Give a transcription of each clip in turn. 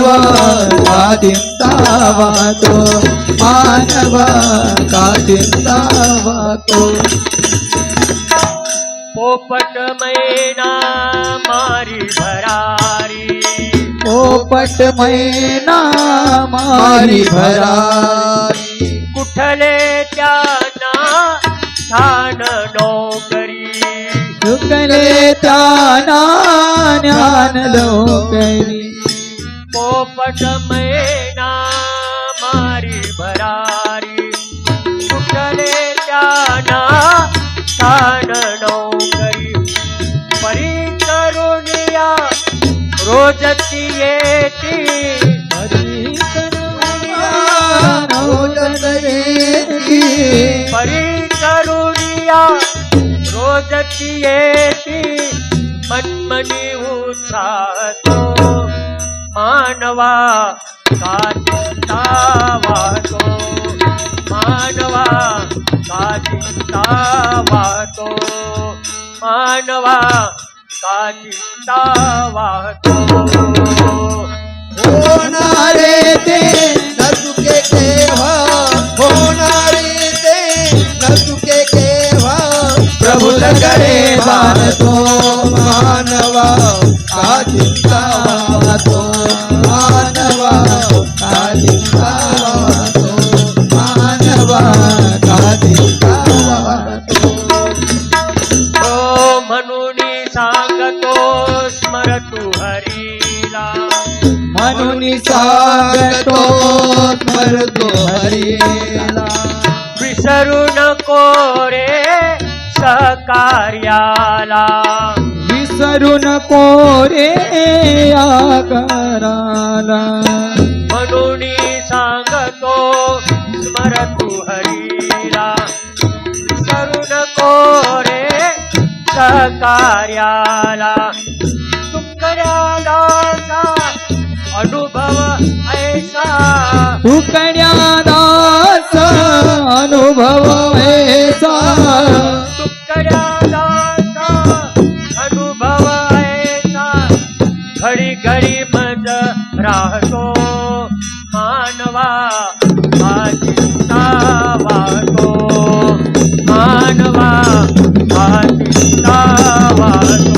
का चिंतावा तो मानवा का चिंतावा तो पोपट मैना मारी भरारी। पोपट मैना मारी भरारी। कुठले त्याना स्थान नोकरी। कुठले त्याना ज्ञान लोकरी પોપટ મૈના મારી ભરારી. સુખલે ત્યાંના તાનનો કરી પરી કરુણિયા રોજતી એતી પરી કરુણિયા રોજતી એતી પરી કરુણિયા રોજતી એતી મનમની मानवा का चिंता वातो मानवा का चिंता वातो मानवा का चिंता वातो होना रे ते नसुके केवा होना रे ते नसुके केवा प्रभु लगे बात तो सांगतो स्मरतो हरीला विसरू नको रे सहकार्याला. विसरू नको रे आकाराला. म्हणून सांगतो स्मरतु हरीला विसरू नको रे सहकार्याला. तुकड्याला अनुभव ऐसा। उकड्या दास अनुभव ऐसा। तुकड्याला अनुभव ऐसा। घडी घडी मज राहतो मानवा चिंता वाहतो। मानवा चिंता वाहतो।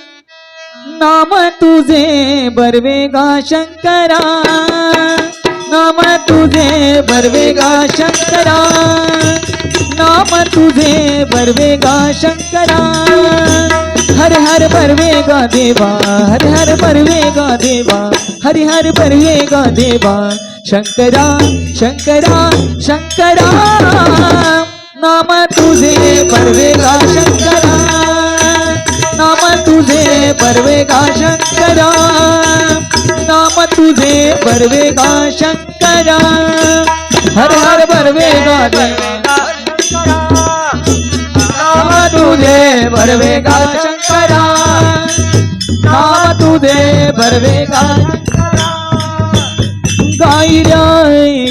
नाम तुझे बरवेगा शंकरा। नाम तुझे बरवेगा शंकरा। नाम तुझे बरवेगा शंकरा। हर हर बरवेगा देवा, हर हर बरवेगा देवा, हरि हर बरवेगा देवा। शंकरा शंकरा शंकरा। नाम तुझे बरवेगा शंकरा। नाम तुझे बरवेगा शंकरा। नाम तुझे बरवेगा शंकरा। हर हर बरवेगा नाम तुझे बरवेगा शंकरा। नाम तुझे बरवेगा गायराय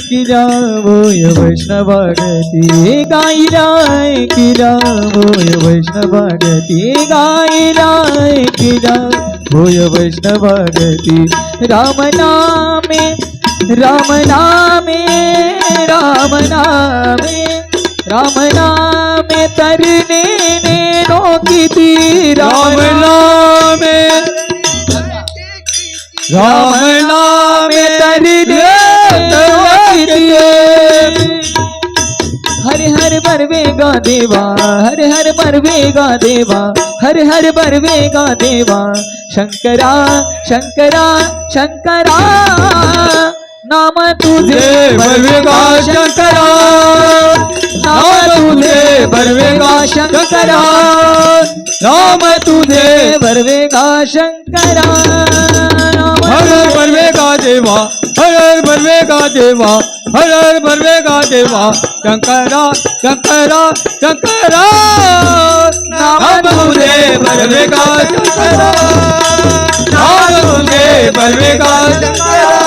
किरा भोय वैष्णवागती गायराय किरा भोय वैष्णवागती गायराय किरा भोय वैष्णवागती राम नामे राम नामे राम नामे राम नामे राम नामे राम नामे तरणे नेनो किती हरि हर बर बर्वेगा देवा हर हर बर्वेगा देवा हर हर बर्वेगा देवा। शंकरा शंकरा शंकरा नाम तुझे बर्वेगा शंकरा नाम तुझे बर्वेगा शंकरा नाम तुझे बर्वेगा शंकरा हर बर्वेगा देवा। हर हर बर्वेगा देवा हर हर बर्वेगा देवा। शंकरा शंकरा शंकरा नाम तुझे बर्वेगा शंकरा। नाम तुझे बर्वेगा शंकरा।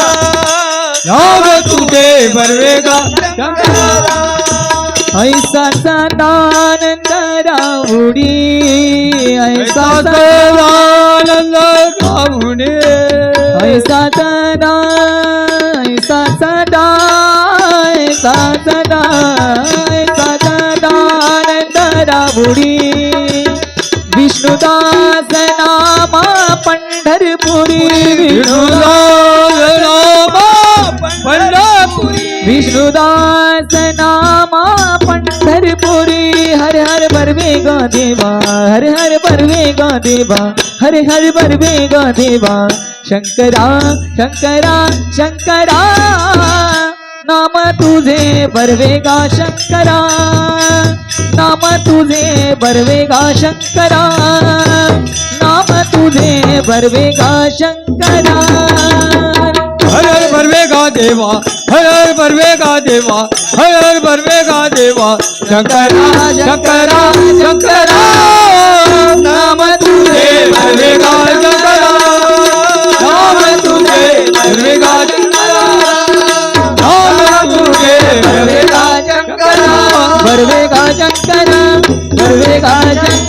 नाम तुझे बर्वेगा शंकरा। ऐसा सदानंद रावडी ऐसा सदानंद रामुने ऐसा सदा ऐसा सदा ऐसा सदा ऐसा सदानंद रावडी विष्णुदास नामा पंढरपुरी. विष्णुदास पंढरपुरी विष्णुदास नामा पंढरपुरी हर हर बर्वेगा देवा, हर हर बर्वेगा देवा, हर हर बर्वेगा देवा। शंकरा शंकरा शंकरा, नाम तुझे बरवेगा शंकरा। नाम तुझे बरवेगा शंकरा। नाम तुझे बरवेगा शंकरा। हर हर बरवेगा देवा हर हर बर्वेगा देवा, हर हर बर्वेगा देवा। शंकरा शंकरा शंकरा, नाम तुझे बर्वेगा शंकरा। नाम तुझे शंकरा। नाम तुझे शंकरा। शंकरा।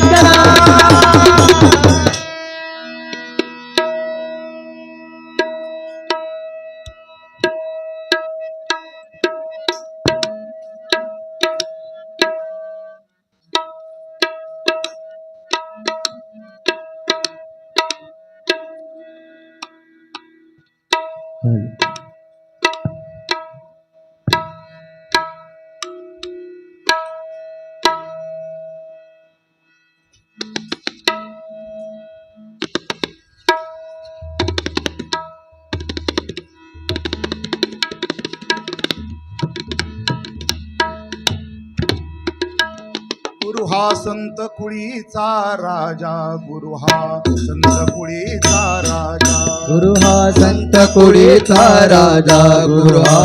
गुरु हा संत कुळीचा राजा गुरु हा संत कुळीचा राजा. गुरु हा संत कुळीचा राजा गुरु हा